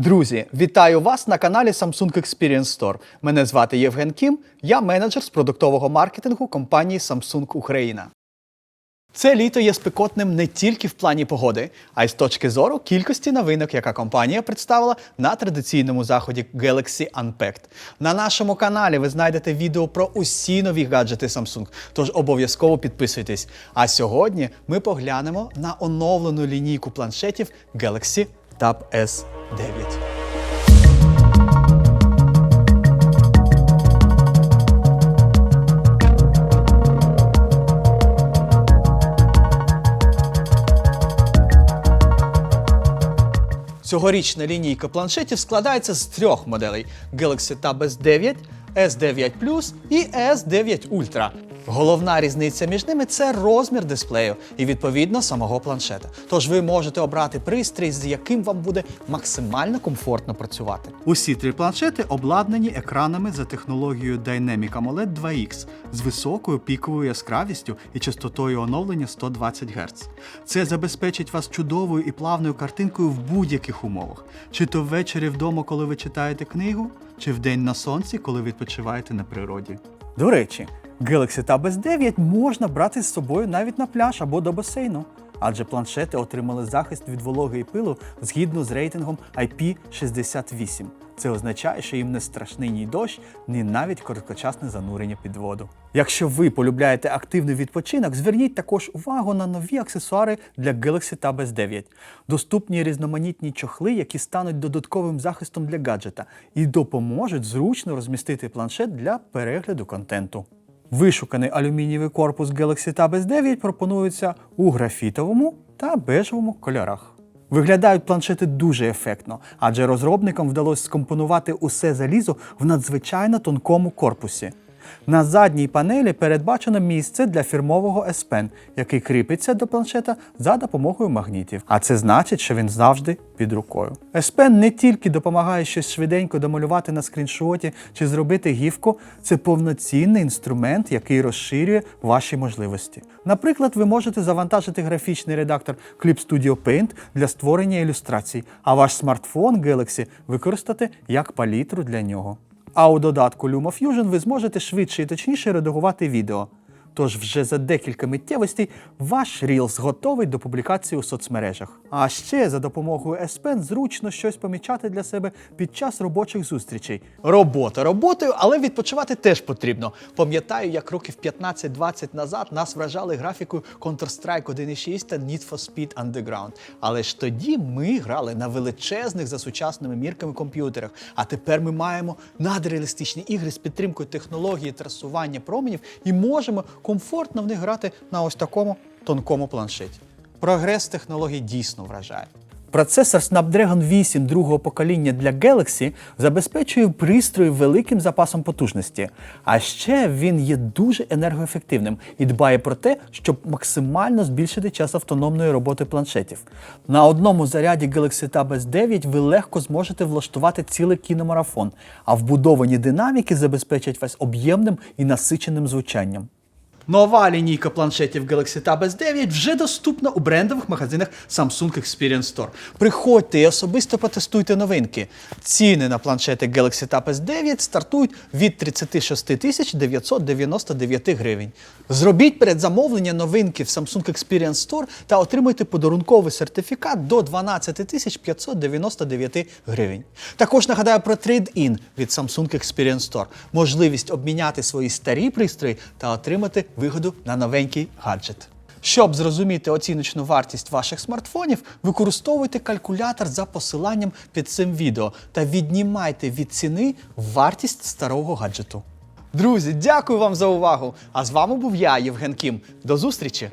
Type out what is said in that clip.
Друзі, вітаю вас на каналі Samsung Experience Store. Мене звати Євген Кім, я менеджер з продуктового маркетингу компанії Samsung Україна. Це літо є спекотним не тільки в плані погоди, а й з точки зору кількості новинок, яка компанія представила на традиційному заході Galaxy Unpacked. На нашому каналі ви знайдете відео про усі нові гаджети Samsung, тож обов'язково підписуйтесь. А сьогодні ми поглянемо на оновлену лінійку планшетів Galaxy Tab S9. Цьогорічна лінійка планшетів складається з трьох моделей: Galaxy Tab S9, S9 Plus і S9 Ultra. Головна різниця між ними це розмір дисплею і відповідно самого планшета. Тож ви можете обрати пристрій, з яким вам буде максимально комфортно працювати. Усі три планшети обладнані екранами за технологією Dynamic AMOLED 2X з високою піковою яскравістю і частотою оновлення 120 Гц. Це забезпечить вас чудовою і плавною картинкою в будь-яких умовах, чи то ввечері вдома, коли ви читаєте книгу, чи вдень на сонці, коли відпочиваєте на природі. До речі, Galaxy Tab S9 можна брати з собою навіть на пляж або до басейну, адже планшети отримали захист від вологи і пилу згідно з рейтингом IP68. Це означає, що їм не страшний ні дощ, ні навіть короткочасне занурення під воду. Якщо ви полюбляєте активний відпочинок, зверніть також увагу на нові аксесуари для Galaxy Tab S9. Доступні різноманітні чохли, які стануть додатковим захистом для гаджета і допоможуть зручно розмістити планшет для перегляду контенту. Вишуканий алюмінієвий корпус Galaxy Tab S9 пропонується у графітовому та бежевому кольорах. Виглядають планшети дуже ефектно, адже розробникам вдалося скомпонувати усе залізо в надзвичайно тонкому корпусі. На задній панелі передбачено місце для фірмового S Pen, який кріпиться до планшета за допомогою магнітів. А це значить, що він завжди під рукою. S Pen не тільки допомагає щось швиденько домалювати на скріншоті чи зробити гівку, це повноцінний інструмент, який розширює ваші можливості. Наприклад, ви можете завантажити графічний редактор Clip Studio Paint для створення ілюстрацій, а ваш смартфон Galaxy використати як палітру для нього. А у додатку LumaFusion ви зможете швидше і точніше редагувати відео. Тож вже за декілька миттєвостей ваш Reels готовий до публікації у соцмережах. А ще за допомогою S Pen зручно щось помічати для себе під час робочих зустрічей. Робота роботою, але відпочивати теж потрібно. Пам'ятаю, як років 15-20 назад нас вражали графікою Counter-Strike 1.6 та Need for Speed Underground. Але ж тоді ми грали на величезних за сучасними мірками комп'ютерах. А тепер ми маємо надреалістичні ігри з підтримкою технології трасування променів і можемо комфортно в них грати на ось такому тонкому планшеті. Прогрес технологій дійсно вражає. Процесор Snapdragon 8 другого покоління для Galaxy забезпечує пристрої великим запасом потужності. А ще він є дуже енергоефективним і дбає про те, щоб максимально збільшити час автономної роботи планшетів. На одному заряді Galaxy Tab S9 ви легко зможете влаштувати цілий кіномарафон, а вбудовані динаміки забезпечать вас об'ємним і насиченим звучанням. Нова лінійка планшетів Galaxy Tab S9 вже доступна у брендових магазинах Samsung Experience Store. Приходьте і особисто потестуйте новинки. Ціни на планшети Galaxy Tab S9 стартують від 36 тисяч 999 гривень. Зробіть передзамовлення новинки в Samsung Experience Store та отримайте подарунковий сертифікат до 12 тисяч 599 гривень. Також нагадаю про Trade-in від Samsung Experience Store. Можливість обміняти свої старі пристрої та отримати вигоду на новенький гаджет. Щоб зрозуміти оціночну вартість ваших смартфонів, використовуйте калькулятор за посиланням під цим відео та віднімайте від ціни вартість старого гаджету. Друзі, дякую вам за увагу! А з вами був я, Євген Кім. До зустрічі!